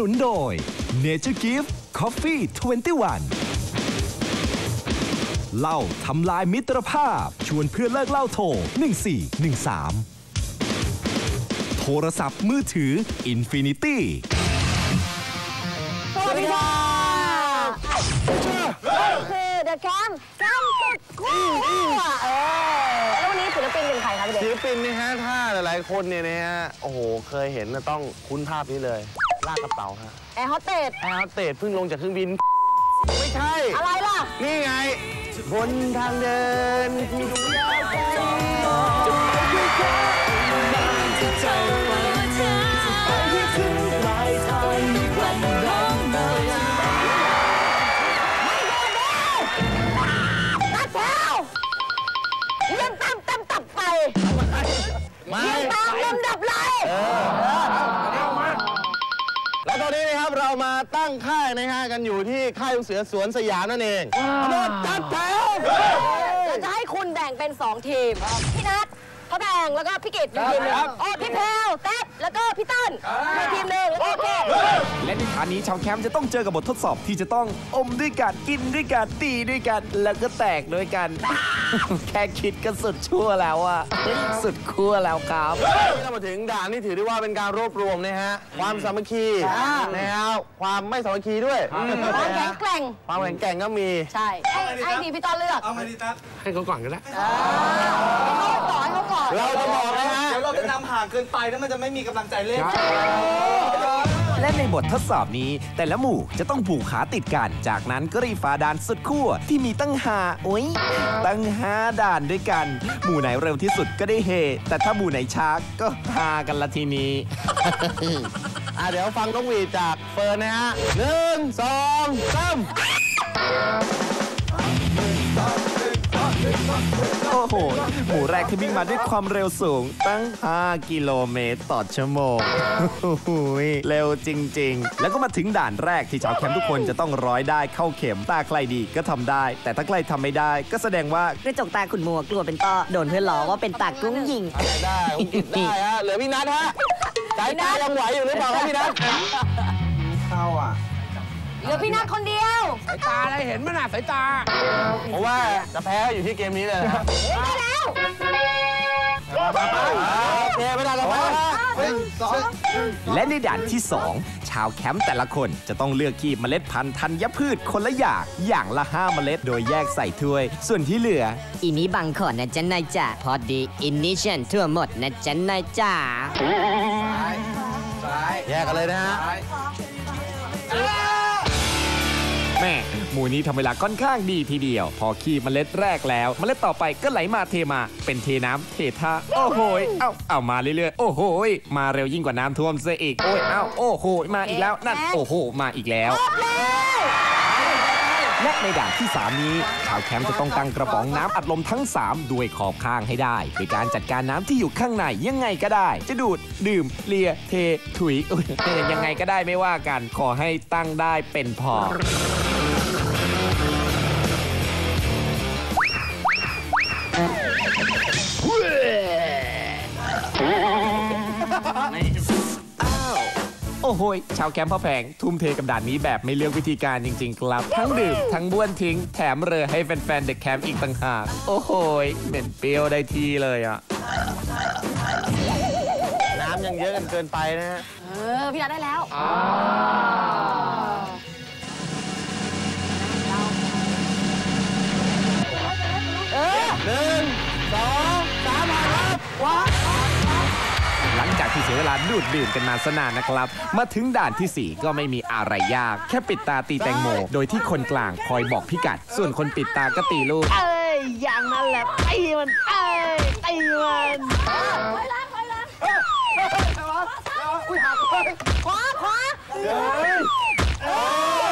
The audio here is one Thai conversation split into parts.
นุนโดย Nature Gift Coffee 21เหล่าทำลายมิตรภาพ ชวนเพื่อนเลิกเล่าโทร 1413 โทรศัพท์มือถือ Infinity สวัสดีค่ะ คือ The Camp จำสุดคู่เออแล้ววันนี้ศิลปินเป็นใครคะพี่เด็กศิลปินนี่ฮะถ้าหลายๆคนเนี่ยนะฮะโอ้โหเคยเห็นนะต้องคุ้นภาพนี้เลยลากกระเป๋าฮะแอร์โฮสเตสแอร์โฮสเตสเพิ่งลงจากเครื่องบิน ไม่ใช่ อะไรล่ะ นี่ไงบนทางเดินที่ดูยาวไกลจะไปด้วยกัน ยงตามลำดับเลยแล้วตอนนี้นะครับเรามาตั้งค่ายนะฮะกันอยู่ที่ค่ายลูกเสือสวนสยามนั่นเองรถจัดแถวเราจะให้คุณแบ่งเป็น 2 ทีม พี่นัทพระแบงแล้วก็พี่กิตอยู่ทีมหนึงอ๋อพี่แพลวแต๊บ แล้วก็พี่เต้นอยู่ทีมหนึ่งแล้วก็พี่และในฐานนี้ชาวแคมป์จะต้องเจอกับบททดสอบที่จะต้องอมด้วยกันกินด้วยกันตีด้วยกัน แล้วก็แตกด้วยกัน แค่คิดก็สุดชั่วแล้วอะสุดขั้วแล้วครับที่เรามาถึงด่านนี่ถือได้ว่าเป็นการรวบรวมนะฮะความสามัคคีนะฮะความไม่สามัคคีด้วยความแข็งแกร่งความแข็งแกร่งก็มีใช่ให้ให้ดีพี่ต้นเลือกให้เขาก่อนก็ได้ให้เขาก่อนให้เขาก่อนเราจะบอกนะฮะเดี๋ยวเราจะนำห่างเกินไปแล้วมันจะไม่มีกำลังใจเล่น และในบททดสอบนี้ แต่ละหมู่จะต้องผูกขาติดกัน จากนั้นก็รีบฝ่าด่านสุดขั้วที่มีตั้งหาโอ้ยตั้งห้าด่านด้วยกัน หมู่ไหนเร็วที่สุดก็ได้เฮ แต่ถ้าหมู่ไหนช้าก็ฮากันละทีนี้ อะเดี๋ยวฟังนกหวีดจากเฟิร์นนะฮะหนึ่งสองสาม โอ้โห หมู่แรกที่วิ่งมาด้วยความเร็วสูงตั้ง 5 กิโลเมตรต่อชั่วโมงโอ้โหเร็วจริง ๆ แล้วก็มาถึงด่านแรกที่ชาวแคมป์ทุกคนจะต้องร้อยได้เข้าเข็มตาใครดีก็ทำได้ แต่ถ้าใครทำไม่ได้ ก็แสดงว่ากระจกตาขุนมัวกลัวเป็นต้อโดนเพื่อนล้อว่าเป็นตากุ้งยิงได้ผมกินได้ฮะเหลือพี่นัทฮะสายตายังไหวอยู่หรือเปล่าครับพี่นัทเข้าอะ เหลือพี่นัทคนเดียวผมว่าจะแพ้อยู่ที่เกมนี้เลยนะฮะได้แล้วโอเคไม่ได้แล้วแพ้ฮะและในด่านที่ 2 ชาวแคมป์แต่ละคนจะต้องเลือกคีบเมล็ดพันธุ์ธัญพืชคนละอย่างอย่างละ5เมล็ดโดยแยกใส่ถ้วย ส่วนที่เหลือ อีนี้บังขอนนะจ๊ะนายจ๋าพอดีอินนิชันทั่วหมดนะจ๊ะนายจ๋าแยกกันเลยนะฮะ แม่หมู่นี้ทำเวลาค่อนข้างดีทีเดียว พอคีบเมล็ดแรกแล้ว เมล็ดต่อไปก็ไหลมาเทมา เป็นเทน้ำเทท่าโอ้โหยเอ้าเอามาเรื่อยๆ โอ้โหยมาเร็วยิ่งกว่าน้ำท่วมซะอีกโอ้ยเอ้าโอ้โหยมาอีกแล้วนั่นโอ้โหมาอีกแล้ว และในด่านที่ 3 นี้ ชาวแคมป์จะต้องตั้งกระป๋องน้ำอัดลมทั้ง 3 ด้วยขอบข้างให้ได้โดยการจัดการน้ำที่อยู่ข้างในยังไงก็ได้ จะดูด ดื่ม เลีย เท ถุยอุ๊ยยังไงก็ได้ไม่ว่ากัน ขอให้ตั้งได้เป็นพอโอ้ โหยชาวแคมป์พ่อแพงทุ่มเทกับด่านนี้แบบไม่เลือกวิธีการจริง ๆ ครับ ทั้งดื่มทั้งบ้วนทิ้ง แถมเรอให้แฟนๆเด็กแคมป์อีกต่างหากโอ้โหยเหม็นเปรี้ยวได้ทีเลยอะน้ำยังเยอะกันเกินไปนะฮะเออพี่นัทได้แล้ว ที่เสียเวลาดูดดื่มกันมาสนานนะครับ มาถึงด่านทีสี่ 4 ก็ไม่มีอะไรยาก แค่ปิดตาตีแตงโม โดยที่คนกลางคอยบอกพิกัด ส่วนคนปิดตาก็ตีลูก เอ้ย อย่างนั้นแหละตีมัน เอ้ยตีมันขวาขวาข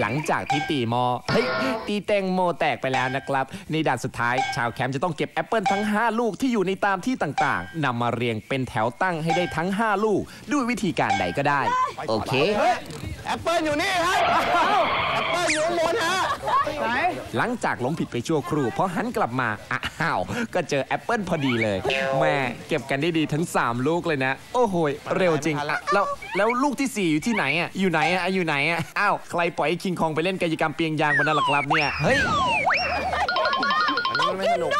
หลังจากที่ตีหมอเฮ้ยตีแตงโมแตกไปแล้วนะครับ ในด่านสุดท้าย ชาวแคมป์จะต้องเก็บแอปเปิลทั้ง 5 ลูกที่อยู่ในตามที่ต่างๆนำมาเรียงเป็นแถวตั้งให้ได้ทั้ง 5 ลูก ด้วยวิธีการใดก็ได้ โอเค แอปเปิลอยู่นี่ครับแอปเปิลอยู่ข้างบนฮะไหนหลังจากหลงผิดไปชั่วครู่พอหันกลับมาอ้าวก็เจอแอปเปิลพอดีเลยแม่เก็บกันได้ดีทั้ง 3 ลูกเลยนะ โอ้โหยเร็วจริงอะแล้วแล้วลูกที่ 4 อยู่ที่ไหนอะอยู่ไหนอะอยู่ไหนอะอ้าวใครปล่อยให้คิงคองไปเล่นกายกรรมเปียงยางบนนั้นล่ะครับเนี่ยเฮ้ยอันนี้มันไม่สนุก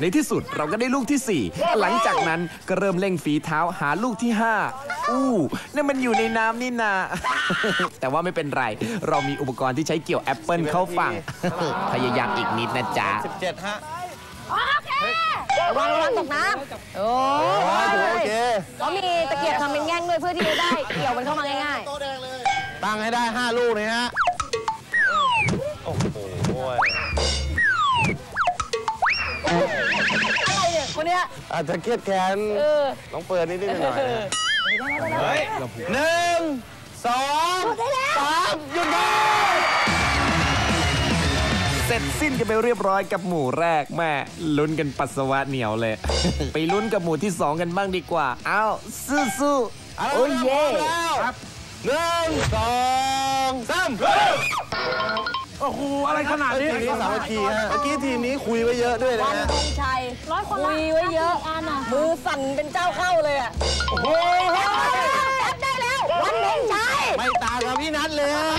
ในที่สุดเราก็ได้ลูกที่ 4 หลังจากนั้นก็เริ่มเร่งฝีเท้าหาลูกที่ 5 อู้นั่นมันอยู่ในน้ำนี่นา แต่ว่าไม่เป็นไร เรามีอุปกรณ์ที่ใช้เกี่ยวแอปเปิลเข้าฝั่ง พยายามอีกนิดนะจ๊ะ17ฮะโอเคระวังระวังตกน้ำโอ้โอ้ยถือว่าโอเคเขามีตะเกียบทำเป็นแง่งด้วยเพื่อที่จะได้เกี่ยวมันเข้ามาง่ายตั้งให้ได้ 5 ลูกเลยฮะ โอ้โหๆ อะไรเนี่ยคนเนี้ยอาจจะเครียดแค้นเออต้องเปิดนิดนิดหน่อยๆนะเฮ้ยหนึ่งสองสามหยุดได้เสร็จสิ้นกันไปเรียบร้อยกับหมู่แรกแม่ลุ้นกันปัสสาวะเหนียวเลย ไปลุ้นกับหมู่ที่ 2 กันบ้างดีกว่า เอ้าสู้สู้ๆเอาโอ้ยละเย่ครับหนึ่งสองสาม โอ้โหอะไรขนาดทีนี้มนี้สามัคคีฮะเมื่อกี้ทีมนี้คุยไว้เยอะด้วยนะวันฮะธงชัยร้อยคนคุยไว้เยอะมือสั่นเป็นเจ้าเข้าเลยอะโอ้โหจับได้แล้ววันธงชัยไม่ต่างกับพี่นัทเลยฮะ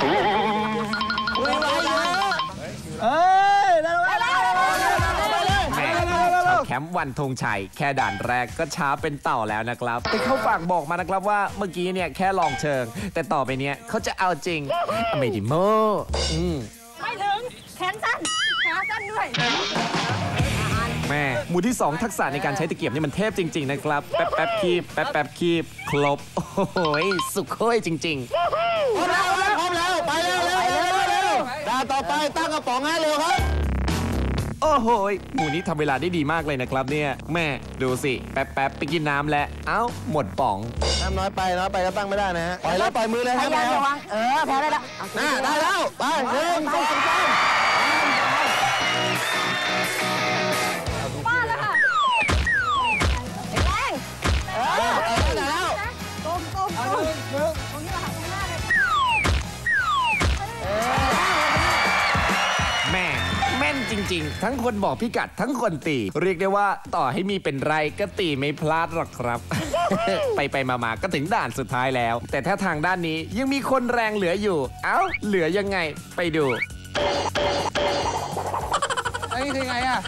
คุยไว้เยอะเอ้ยได้แล้วได้แล้วได้แล้วแหม่ชาวแคมป์วันธงชัย แค่ด่านแรกก็ช้าเป็นเต่าแล้วนะครับแต่เขาฝากบอกมานะครับว่าเมื่อกี้เนี่ยแค่ลองเชิง แต่ต่อไปเนี้ยเขาจะเอาจริงไม่ดิโมอืมไม่ถึง แขนสั้นขาสั้นด้วยแม่หมู่ที่ 2 ทักษะในการใช้ตะเกียบนี่มันเทพจริง ๆ นะครับ แป๊บแป๊บคีบแป๊บแป๊บคีบครบ โอ้โหยสุดโค้ยจริงพร้อมแล้วพร้อมแล้วไปเร็วเร็วเร็วเร็วด่านต่อไปตั้งกระป๋องให้เร็วครับๆโอ้โหยหมู่นี้ทำเวลาได้ดีมากเลยนะครับเนี่ยแม่ดูสิ แป๊บแป๊บไปกินน้ำแล้วเอ้า หมดป๋องน้ำน้อยไปน้อยไปก็ตั้งไม่ได้นะฮะปล่อยแล้วปล่อยมือเลยพฮะยาแมยามวระวังเออแพ้ได้แล้วเอาสิน่าได้แล้วไปหนึ่งสองสาม ริง ๆ ทั้งคนบอกพิกัดทั้งคนตี เรียกได้ว่าต่อให้มีเป็นไรก็ตีไม่พลาดหรอกครับ ไปไปมามาก็ถึงด่านสุดท้ายแล้ว แต่ถ้าทางด้านนี้ยังมีคนแรงเหลืออยู่ เอ้า เหลือยังไงไปดูอันนี้คือไงอะ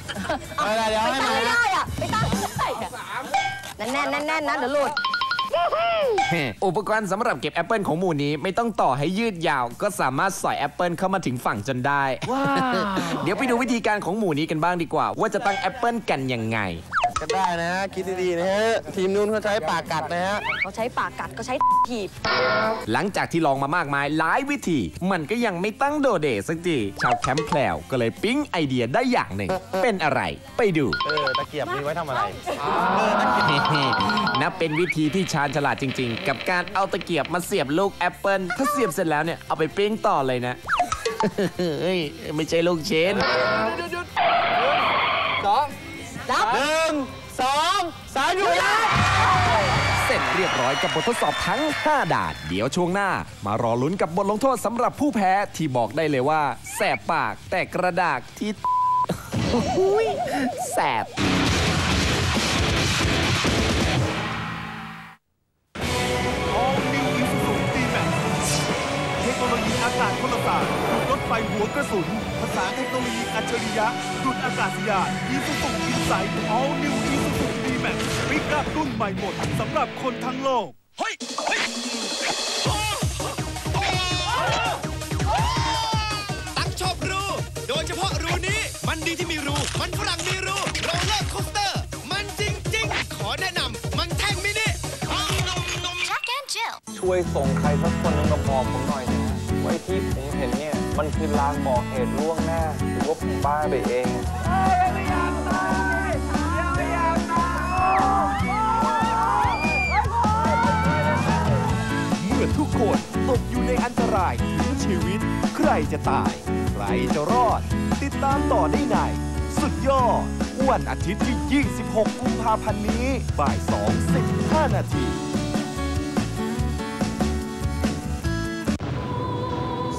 เอาได้เดี๋ยวไปให้ตั้งมาไม่ฮะได้อะไปตั้งไม่ได้อะแน่นแน่นแน่นแน่นนะเดี๋ยวหลุด อุปกรณ์สำหรับเก็บแอปเปิลของหมู่นี้ไม่ต้องต่อให้ยืดยาว ก็สามารถสอยแอปเปิลเข้ามาถึงฝั่งจนได้ เดี๋ยวไปดูวิธีการของหมู่นี้กันบ้างดีกว่า ว่าจะตั้งแอปเปิลกันยังไง ก็ได้นะฮะคิดดีๆนะฮะทีมนู้นเขาใช้ปากกัดนะฮะเขาใช้ปากกัดก็ใช้ถีบ หลังจากที่ลองมามากมายหลายวิธี มันก็ยังไม่ตั้งโดเดสักทีชาวแคมป์แพลวก็เลยปิ๊งไอเดียได้อย่างหนึ่ง เป็นอะไรไปดู เออตะเกียบมีไว้ทำอะไรนับเป็นวิธีที่ชาญฉลาดจริง ๆ กับการเอาตะเกียบมาเสียบลูกแอปเปิลถ้าเสียบเสร็จแล้วเนี่ยเอาไปปิ้งต่อเลยนะเฮ้ยไม่ใช่ลูกเชน สามหยุดยัเสร็จเรียบร้อยกับบททดสอบทั้ง 5 ด่าน เดี๋ยวช่วงหน้า มารอลุ้นกับบทลงโทษสำหรับผู้แพ้ที่บอกได้เลยว่า แสบปากแต่กระดากที่อุ๊ยแสบ All New Isuzu D-Max เทคโนโลยีอากาศพลศาสตร์รถไฟหัวกระสุน ภาษาเทคโนโลยีอัจฉริยะดุดอากาศยาน Isuzu Insight All New Isuzu D-Max ปิกอัพรุ่นใหม่หมดสำหรับคนทั้งโลกตักชอบรู โดยเฉพาะรูนี้ มันดีที่มีรู มันฝรั่งมีรูโรลเลอร์โคสเตอร์ มันจริง ๆ ขอแนะนำมันแท่งมินิช่วยส่งใครสักคนหนึงมาบอกผมหน่อยนะฮะว่าไอ้ที่ผมเห็นเนี่ย มันคือลางบอกเหตุล่วงหน้า หรือว่าผมบ้าไปเอง เมื่อทุกคนตกอยู่ในอันตรายถึงชีวิต ใครจะตาย ใครจะรอด ติดตามต่อได้ในสุดยอด วันอาทิตย์ที่ 26 กุมภาพันธ์นี้บ่าย 2 15 นาที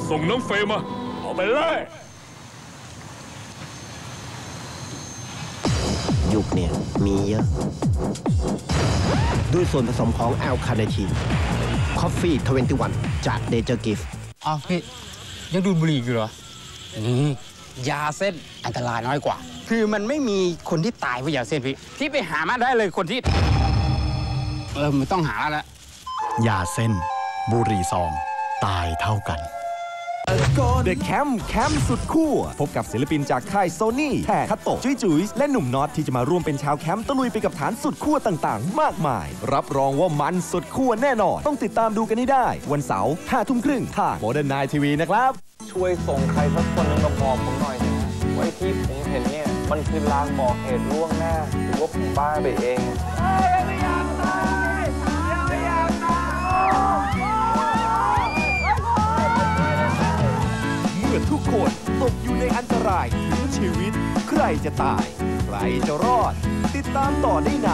ส่งน้ำเฟยมา เอาไปเลย ยุคเนี่ยมีเยอะ ด้วยส่วนผสมของแอลคาเนทีนคอฟฟี่21จากเดเจอร์กิฟอ้าวพี่ยังดูดบุหรี่อยู่เหรออืมยาเส้นอันตรายน้อยกว่า คือมันไม่มีคนที่ตายเพราะยาเส้นพี่ ที่ไปหามาได้เลยคนที่ เออไม่ต้องหาแล้วละยาเส้น บุหรี่ซอง ตายเท่ากัน เดอะแคมป์แคมป์สุดคู่พบกับศิลปินจากค่ายโซนี่แทคัตโตจุยจุยและหนุ่มน็อตที่จะมาร่วมเป็นชาวแคมป์ตะลุยไปกับฐานสุดขั้วต่างๆ มากมาย รับรองว่ามันสุดขั้วแน่นอน ต้องติดตามดูกันให้ได้ วันเสาร์5ทุ่มครึ่งทางโมเดิร์นไนทีวีนะครับ ช่วยส่งใครสักคนหนึงมาบอกผมหน่อยนะไว้ที่ผมเห็นเนี่ยมันคือลางบอกเหตุล่วงหน้าหรือว่าผมบ้าไปเองื่อทุกคนตกอยู่ในอันตรายถึงชีวิต ใครจะตาย ใครจะรอด ติดตามต่อได้ใน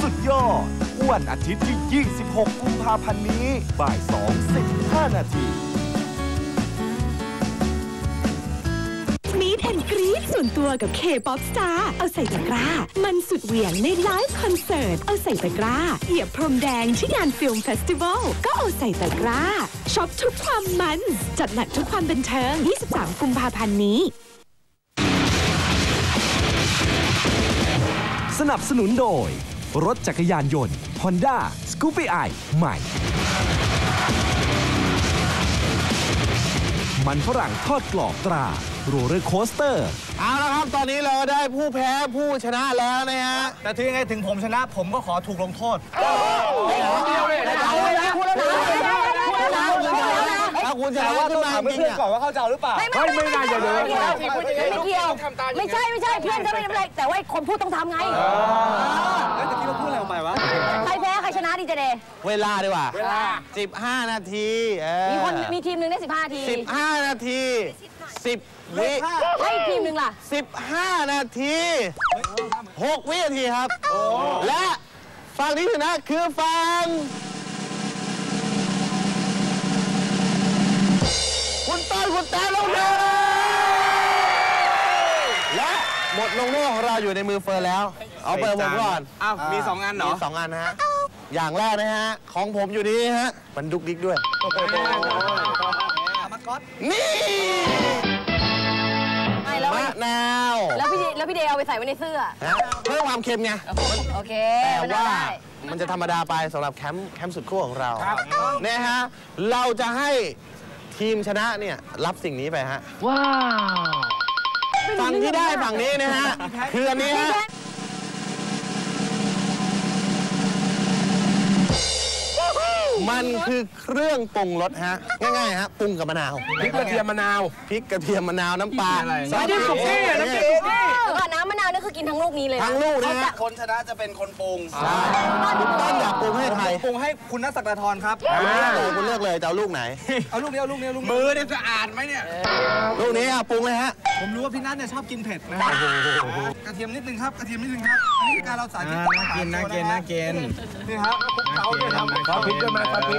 สุดยอด วันอาทิตย์ที่ 26 กุมภาพันธ์นี้ บ่าย 2 15 นาที ส่วนตัวกับ K-POP Star เอาใส่ตะกร้า มันสุดเหวี่ยงในไลฟ์คอนเสิร์ต เอาใส่ตะกร้า เหยียบพรมแดงที่งานฟิล์มเฟสติวัล ก็เอาใส่ตะกร้า ช็อปทุกความมัน จัดหนักทุกความบันเทิง 23 กุมภาพันธ์นี้ สนับสนุนโดย รถจักรยานยนต์ Honda s c o o p y i ใหม่มันฝรั่งทอดกรอบตรา โรลเลอร์โคสเตอร์เอาละครับ ตอนนี้เราได้ผู้แพ้ผู้ชนะแล้วนะฮะ แต่ถึงยังไงถึงผมชนะผมก็ขอถูกลงโทษถ้าคุณชนะขึ้นมาจริงๆเนี่ยก่อนว่าเขาจะเอาหรือเปล่าไม่ไม่ไม่น่าจะเดินไม่เกี่ยว ไม่ใช่ไม่ใช่เพื่อนก็ไม่เป็นไรแต่ว่าคนพูดต้องทำไงแล้วตะกี้เราพูดอะไรออกไปวะใครแพ้ใครชนะดีเจเดย์เวลาดีกว่าเวลา 15 นาทีเออมีคนมีทีมหนึ่งได้ 15ที 15 นาที 10วิแล้วอีกทีมหนึ่งล่ะ15นาที6วินาทีครับ และฝั่งที่ชนะคือฝั่งคุณต้นคุณแต่ลงเดินและหมดลงโทษของเราอยู่ในมือเฟิร์นแล้ว เอาเปิดผมก่อนอ้าวมีสองอันเหรอมีสองอันนะฮะ อย่างแรกนะฮะ ของผมอยู่นี่ฮะ มันดุกดิกด้วยนี่ไม่ แล้วพี่แล้วพี่เดย์เอาไปใส่ไว้ในเสื้อฮะเพิ่มความเค็มไง โอเคแต่มันได้ว่าได้มันจะธรรมดาไปสำหรับแคมป์แคมป์สุดขั้วของเราเนี่ยฮะ เราจะให้ทีมชนะเนี่ยรับสิ่งนี้ไปฮะ ว้าว ฝั่งที่ได้ฝั่งนี้นะฮะ คืออันนี้ฮะ มันคือเครื่องปรุงรสฮะ ง่ายๆฮะปรุงกับมะนาวพริกกระเทียมมะนาวพริกกระเทียมมะนาวน้ำปลาน้ำจิ้มสุกี้อะน้ำจิ้มสุกี้เออน้ำมะนาวนี่คือกินทั้งลูกนี้เลยนะทั้งลูกนะฮะคนชนะจะเป็นคนปรุงใช่คุณต้นอยากปรุงให้ใครปรุงให้คุณนักสักดาทรครับคุณเลือกเลยคุณเลือกเลยจะเอาลูกไหนเอาลูกนี้เอาลูกนี้เอาลูกนี้มือเนี่ยสะอาดไหมเนี่ยลูกนี้อะปรุงเลยฮะ ผมรู้ว่าพี่นัทเนี่ยชอบกินเผ็ดนะครับกระเทียมนิดนึงครับกระเทียมนิดนึงครับอันนี้คือการเราสาธิตน่ากินน่ากินน่ากินนี่ครับคลุกเคล้าด้วยครับซอสพริกด้วยไหมซอสพริก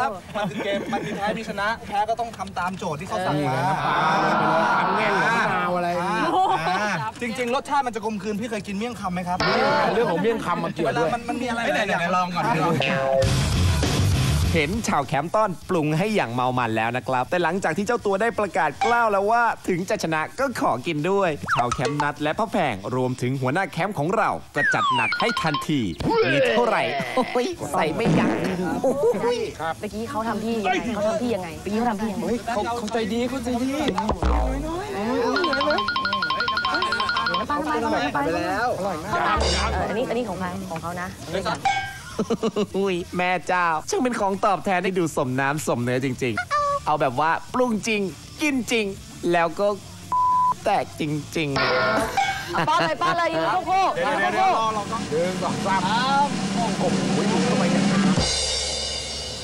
ครับมันคือเกมมันมีแพ้มีชนะ แพ้ก็ต้องทำตามโจทย์ที่เขาสั่งมาทำแง่งมะนาวอะไรอ่าจริง ๆ รสชาติมันจะกลมกลืนพี่เคยกินเมี่ยงคำไหมครับ เรื่องของเมี่ยงคำมาเกี่ยวเวด้ลาวยมันมันมีอะไรไหนๆๆลองก่อนลอง เห็นชาวแคมป์ต้อนปรุงให้อย่างเมามันแล้วนะครับ แต่หลังจากที่เจ้าตัวได้ประกาศกล้าวแล้วว่าถึงจะชนะก็ขอกินด้วย ชาวแคมป์นัดและพ่อแพงรวมถึงหัวหน้าแคมป์ของเราก็จัดหนักให้ทันทีมีเท่าไหร่โอ้ยใส่ไม่ยั้งโอ้ยเมื่อกี้เขาทำพี่ยังไงเขาทำพี่ยังไงเมื่อกี้เขาทำพี่ยังไงเขาเขาใจดีเขาใจดีไปไปไปไปไปแล้วอันนี้อันนี้ของใครของเขานะ อุ้ยแม่เจ้า ช่างเป็นของตอบแทนให้ดูสมน้ำสมเนื้อจริง ๆ เอาแบบว่าปรุงจริง กินจริง แล้วก็แตกจริงๆเอาป้อนเลยป้อนเลยยืนคู่คู่ยืนคู่คู่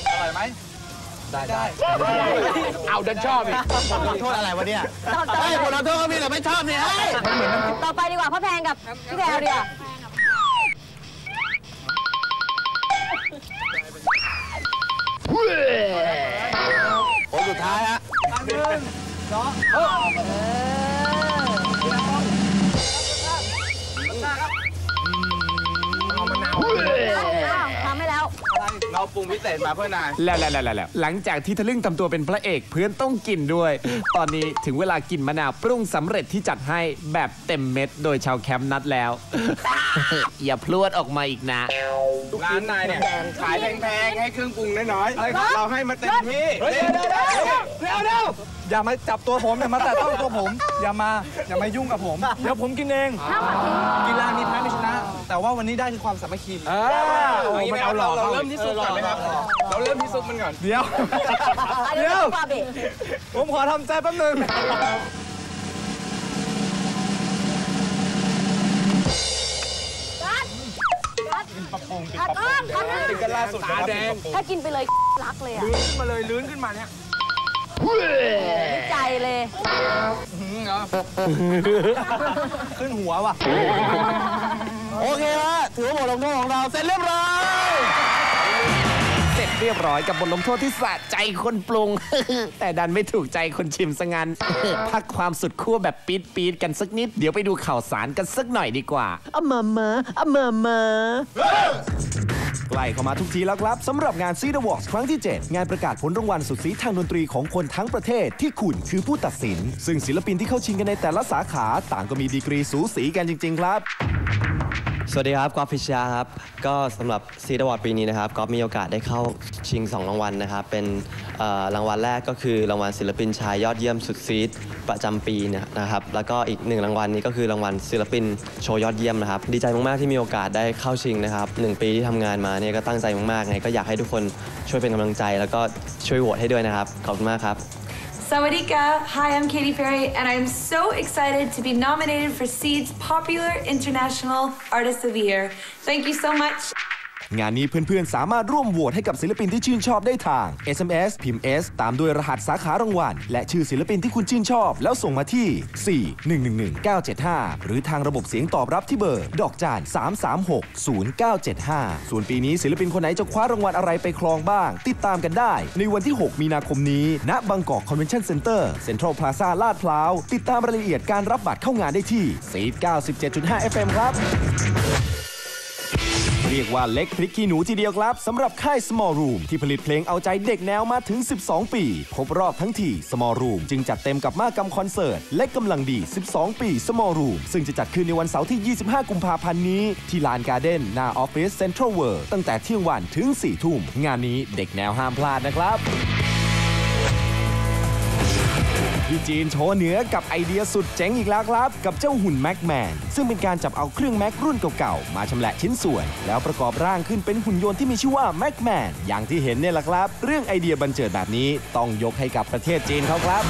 อร่อยไหมได้ได้เอาดันชอบอีกขอโทษอะไรวะเนี่ยต่อต่ขอโทษก็มีแต่ไม่ชอบเนี่ยต่อไปดีกว่าพ่อแพงกับพี่แพรวดีกว่ นึ่งสองเออ ปรุงพิเศษมาเพื่อนายแล้วแล้วแล้วแล้วหลังจากที่ทะลึ่งทำตัวเป็นพระเอกเพื่อนต้องกินด้วย ตอนนี้ถึงเวลากินมะนาวปรุงสำเร็จที่จัดให้แบบเต็มเม็ด โดยชาวแคมป์นัดแล้ว อย่าพลวดออกมาอีกนะร้านนายเนี่ยขายแพงๆให้เครื่องปรุงน้อยๆเราให้มาเต็มที่เดี๋ยวเดี๋ยวเดี๋ยวเดี๋ยวเดี๋ยวอย่ามาจับตัวผมอย่ามาแตะต้องตัวผม อย่ามาอย่ามายุ่งกับผมเดี๋ยวผมกินเองกีฬามีแพ้มีชนะ แต่ว่าวันนี้ได้คือความสามัคคีเออโอ้มันเอาหลอกเราเริ่มที่สุดก่อนไหมครับเราเริ่มที่สุดมันก่อนเดี๋ยวอันนี้เดี๋ยวคือปลาเบะผมขอทำใจแป๊บนึงกัดกัดกัดอ้อมกัดอ้อมติดกันล่าสุดนะครับถ้ากินไปเลยรักเลยอะลื่นขึ้นมาเลยลื่นขึ้นมาเนี่ยใจเลยขึ้นหัวว่ะ โอเคฮะถือว่าบทลงโทษของเราเสร็จเรียบร้อย เสร็จเรียบร้อยกับบทลงโทษที่สะใจคนปรุง แต่ดันไม่ถูกใจคนชิมซะงั้น พักความสุดขั้วแบบปี๊ดปี๊ดๆกันสักนิด เดี๋ยวไปดูข่าวสารกันสักหน่อยดีกว่าอะมามาอะมามาใกล้เข้ามาทุกทีแล้วครับสำหรับงานซีด a วอ l ครั้งที่ 7 งานประกาศผลรางวัลสุดสีทางดนตรีของคนทั้งประเทศที่คุณคือผู้ตัดสิน ซึ่งศิลปินที่เข้าชิงกันในแต่ละสาขา ต่างก็มีดีกรีสูสีกันจริง ๆ ครับ สวัสดีครับกอล์ฟพิชยาครับ ก็สำหรับซีด a วอร์ดปีนี้นะครับกอล์ฟมีโอกาสได้เข้าชิง 2 รางวัลนะครับ เป็นรางวัลแรกก็คือรางวัลศิลปินชายยอดเยี่ยมสุดซีดประจำปีนะครับ แล้วก็อีกหนึ่งรางวัลนี้ก็คือรางวัลศิลปินโชว์ยอดเยี่ยมนะครับ ดีใจมากๆที่มีโอกาสได้เข้าชิงนะครับหนึ่งปีที่ทำงานมาเนี่ยก็ตั้งใจมากๆไงก็อยากให้ทุกคนช่วยเป็นกำลังใจ แล้วก็ช่วยโหวตให้ด้วยนะครับขอบคุณมากครับ Sawadika, hi, I'm Katy Perry, and I'm so excited to be nominated for Seed's Popular International Artist of the Year. Thank you so much. งานนี้เพื่อนๆ สามารถร่วมโหวตให้กับศิลปินที่ชื่นชอบได้ทาง SMS พิมพ์ S ตามด้วยรหัสสาขารางวัล และชื่อศิลปินที่คุณชื่นชอบ แล้วส่งมาที่ 4 1 1 1 9 7 5 หรือทางระบบเสียงตอบรับที่เบอร์ ดอกจาน 336 0975 ส่วนปีนี้ศิลปินคนไหนจะคว้ารางวัลอะไรไปครองบ้าง ติดตามกันได้ ในวันที่ 6 มีนาคมนี้ ณบางกอกคอนเวนชั่นเซ็นเตอร์เซ็นทรัลพลาซ่าลาดพร้าวติดตามรายละเอียดการรับบัตรเข้างานได้ที่ซีด97.5 FM ครับ รียกว่าเล็กพริกขี้หนูทีเดียวครับสำหรับค่าย Small Room ที่ผลิตเพลงเอาใจเด็กแนวมาถึง 12 ปี ครบรอบทั้งที Small Room จึงจัดเต็มกับมากรรมคอนเสิร์ตและกำลังดี 12 ปี Small Room ซึ่งจะจัดขึ้นในวันเสาร์ที่ 25 กุมภาพันธ์นี้ ที่ลานการ์เด้นหน้าออฟฟิศเซ็นทรัลเวิร์ตั้งแต่เที่ยงวันถึง 4 ทุ่ม งานนี้เด็กแนวห้ามพลาดนะครับ พี่จีนโชว์เหนือกับไอเดียสุดเจ๋งอีกแล้วครับ กับเจ้าหุ่นแม็กแมน ซึ่งเป็นการจับเอาเครื่องแม็กรุ่นเก่าๆ มาชำแหละชิ้นส่วน แล้วประกอบร่างขึ้นเป็นหุ่นยนต์ที่มีชื่อว่าแม็กแมนอย่างที่เห็นเนี่ยแหละครับ เรื่องไอเดียบันเจิดแบบนี้ต้องยกให้กับประเทศจีนเขาครับ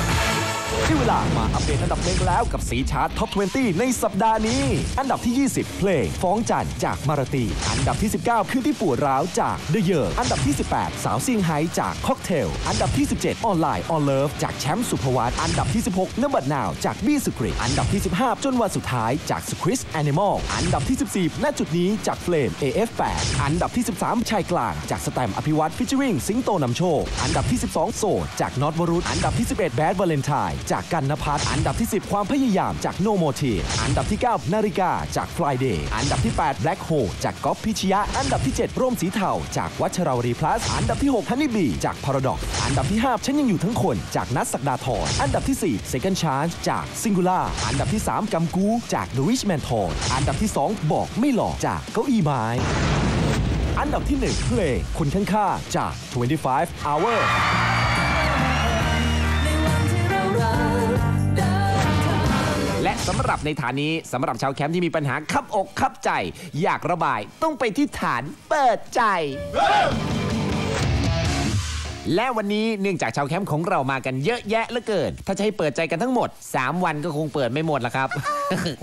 ได้เวลามาอัปเดตอันดับเพลงแล้วกับสีชาร์ตท็อป 20 ในสัปดาห์นี้ อันดับที่ 20 เพลง ฟ้องจันจากมาราตี อันดับที่ 19 คืนที่ปวดร้าวจาก The Year อันดับที่ 18 สาวซิงไฮจากค็อกเทล อันดับที่ 17 ออนไลน์ออนเลิฟจากแชมป์สุภวัตอันดับที่ 16น้ำบัดนาวจากบี้สุกริอันดับที่ 15 จนวันสุดท้ายจากสคริสแอนิมอลอันดับที่ 14ณจุดนี้จากเฟลม AF8 อันดับที่ 13 ชายกลางจากสแตมอภิวัตฟิชเชอริงสิงโตนำโชคอันดับที่ 12โสดจากน็อตวรุษอันดับที่ 11แบดวาเลนไทน์จากกันนภัทรอันดับที่ 10 ความพยายามจากโนโมทีอันดับที่ 9 นาฬิกาจาก Friday อันดับที่ 8 Black Hole จากก๊อฟพิชยะ อันดับที่ 7 ร่มสีเทาจากวัชราวรีพลัส อันดับที่6 Honey Bee จาก Paradox อันดับที่ 5 ฉันยังอยู่ทั้งคน จากนัทสักดาทรอันดับที่ 4 Second Chance จาก Singular อันดับที่ 3 กัมกู จาก The Rich Man t o n อันดับที่ 2 บอกไม่หลอกจากเก้าอี้ไม้ อันดับที่ 1 เพลงคนข้างๆจาก 25 Hour และสำหรับในฐานนี้สำหรับชาวแคมป์ที่มีปัญหาคับอกคับใจ อยากระบายต้องไปที่ฐานเปิดใจ และวันนี้เนื่องจากชาวแคมป์ของเรามากันเยอะแยะเหลือเกิน ถ้าจะให้เปิดใจกันทั้งหมด 3 วันก็คงเปิดไม่หมดละครับ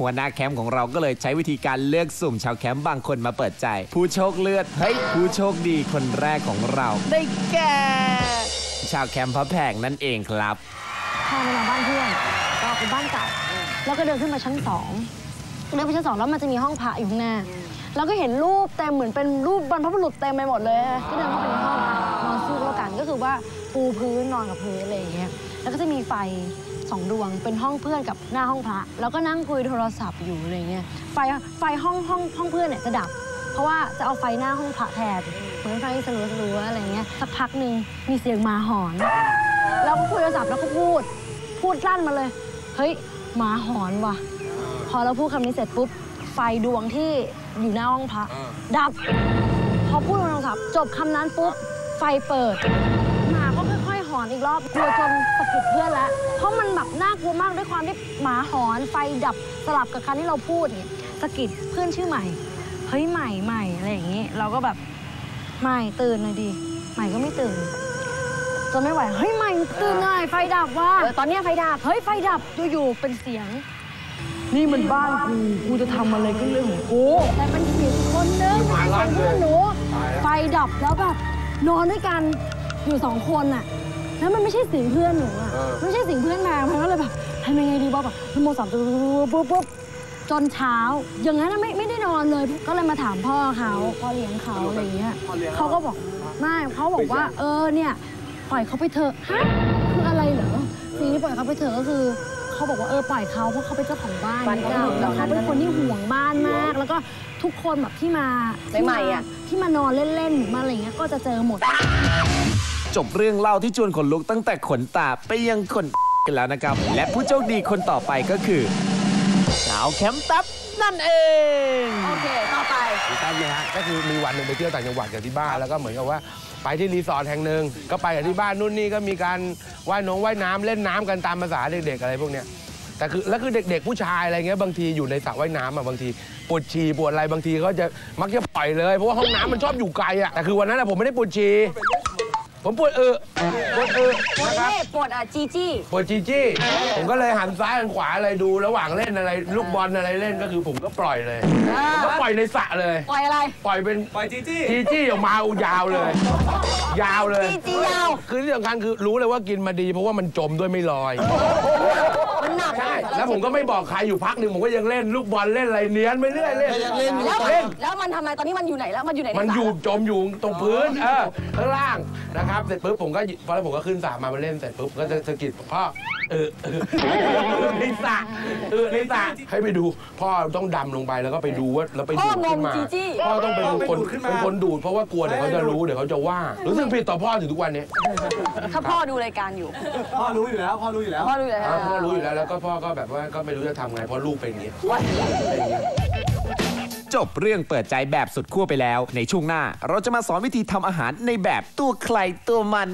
หัวหน้าแคมป์ของเราก็เลยใช้วิธีการเลือกสุ่มชาวแคมป์บางคนมาเปิดใจ ผู้โชคเลือดเฮ้ยผู้โชคดีคนแรกของเรา ได้แก่ชาวแคมป์พระแพงนั่นเองครับ พาไปนอนบ้านเพื่อนก็เป็นบ้านเก่า แล้วก็เดินขึ้นมาชั้นสองเดินไปชั้นสองแล้วมันจะมีห้องพระอยู่ข้างหน้า แล้วก็เห็นรูปเต็มเหมือนเป็นรูปบรรพบุรุษเต็มไปหมดเลย ก็เดินเข้าไปในห้องนอนสู้ก็แล้วกันก็คือว่าปูพื้นนอนกับพื้นอะไรอย่างเงี้ย แล้วก็จะมีไฟสองดวงเป็นห้องเพื่อนกับหน้าห้องพระ แล้วก็นั่งคุยโทรศัพท์อยู่อะไรเงี้ย ไฟไฟห้องห้องห้องเพื่อนเนี่ยจะดับ เพราะว่าจะเอาไฟหน้าห้องพระแทนเหมือนไฟสลัวสลัวๆอะไรเงี้ย สักพักหนึ่งมีเสียงหมาหอน แล้วก็คุยโทรศัพท์แล้วก็พูด พูดลั่นมาเลย เฮ้ย หมาหอนว่ะ พอเราพูดคำนี้เสร็จปุ๊บ ไฟดวงที่อยู่หน้าห้องพระ ดับ พอพูดโทรศัพท์จบคำนั้นปุ๊บ ไฟเปิด หมาก็ค่อยๆ หอนอีกรอบกลัวจนสะกิดเพื่อนแล้ว เพราะมันแบบน่ากลัวมากด้วยความที่หมาหอนไฟดับสลับกับคำที่เราพูดเนี่ยสะกิดเพื่อนชื่อใหม่ เฮ้ยใหม่ใหม่อะไรอย่างงี้ เราก็แบบใหม่ตื่นหน่อยดิใหม่ก็ไม่ตื่น จนไม่ไหว เฮ้ยใหม่ตื่นหน่อยไฟดับว่ะเออตอนเนี้ยไฟดับ เฮ้ยไฟดับอยู่ๆเป็นเสียง นี่มันบ้านกู กูจะทำอะไรก็เรื่องของกูแต่เป็นเสียงคนนึงไม่ใช่เพื่อนหนู ไฟดับแล้วแบบนอนด้วยกันอยู่สองคนน่ะแล้วมันไม่ใช่เสียงเพื่อนหนูอะเออไม่ใช่เสียงเพื่อนมามันก็เลยแบบทำยังไงดีบอกแบบนโมสามปุ๊บปุ๊บปุ๊บจนเช้า อย่างนั้นน่ะไม่ไม่ได้นอนเลย ก็เลยมาถามพ่อเขาพ่อเลี้ยงเขาอะไรอย่างเงี้ยเขาก็บอกไม่เขาบอกว่า เออเนี่ย ปล่อยเขาไปเถอะฮะคืออะไรเหรอสิ่งที่ปล่อยเขาไปเถอะก็คือเขาบอกว่าเออปล่อยเขาเพราะเขาเป็นเจ้าของบ้านบ้านเก่าเก่าแล้วเขาเป็นคนที่ห่วงบ้านมาก แล้วก็ทุกคนแบบที่มาที่ใหม่ๆอะที่มานอนเล่นๆหรือมาอะไรเงี้ยก็จะเจอหมด จบเรื่องเล่าที่ชวนขนลุกตั้งแต่ขนตาไปยังขนกันแล้วนะครับ และผู้โชคดีคนต่อไปก็คือ สาวแคมป์ตับนั่นเอง โอเค ต่อไปแป๊บนึงฮะก็คือมีวันหนึ่งไปเที่ยวต่างจังหวัดกับที่บ้านแล้วก็เหมือนกับว่าไปที่รีสอร์ทแห่งหนึ่งก็ไปกับที่บ้านนู่นนี่ก็มีการว่ายน้องว่ายน้ำเล่นน้ำกันตามภาษาเด็กๆอะไรพวกเนี้ยแต่คือแล้วคือเด็กๆผู้ชายอะไรเงี้ยบางทีอยู่ในสระว่ายน้ำอะบางทีปวดฉี่ปวดอะไรบางทีเขาจะมักจะปล่อยเลยเพราะว่าห้องน้ำมันชอบอยู่ไกลอะแต่คือวันนั้นอะผมไม่ได้ปวดฉี่ ผมปวดเออปวดเออปวดนะครับเล่ปวดอะจีจี้ปวดจีจี้ผมก็เลยหันซ้ายหันขวาอะไรดูระหว่างเล่นอะไร ลูกบอลอะไรเล่นก็คือผมก็ปล่อยเลยอ่าผมก็ปล่อยในสระเลย ปล่อยอะไร ปล่อยเป็นปล่อยจีจี้จีจี้ออกมายาวเลย ยาวเลยจีจี้ยาว คือที่สำคัญคือรู้เลยว่ากินมาดี เพราะว่ามันจมด้วยไม่ลอยมันหนัก ใช่ แล้วผมก็ไม่บอกใครอยู่พักหนึ่งผมก็ยังเล่นลูกบอลเล่นอะไรเนี้ยนไปเรื่อยเล่นแล้วเล่น แล้วมันทำไมตอนนี้มันอยู่ไหนแล้วมันอยู่ไหนมันใสระอยู่จมอยู่ตรงพื้นเออข้างล่างนะครับเสร็จปุ๊บผมก็หยิบพอแล้วผมก็ขึ้นสระมามาเล่นเสร็จปุ๊บก็จะสะกิดพ่อเออเออเออในสระเออในสระให้ไปดูพ่อต้องดำลงไปแล้วก็ไปดูว่าแล้วไปดูดขึ้นมาพ่อต้องเป็นคนเป็นคนดูดเพราะว่ากลัวเดี๋ยวเขาจะรู้เดี๋ยวเขาจะว่ารู้สึกผิดต่อพ่อถึงทุกวันนี้ถ้าพ่อดูรายการอยู่ พ่อรู้อยู่แล้วพ่อรู้อยู่แล้วพ่อรู้อยู่แล้วพ่อรู้อยู่แล้วแล้วก็พ่อก็แบบว่าก็ไม่รู้จะทำไงเพราะลูกเป็นอย่างนี้จบเรื่องเปิดใจแบบสุดขั้วไปแล้ว ในช่วงหน้า เราจะมาสอนวิธีทำอาหารในแบบตัวใครตัวมัน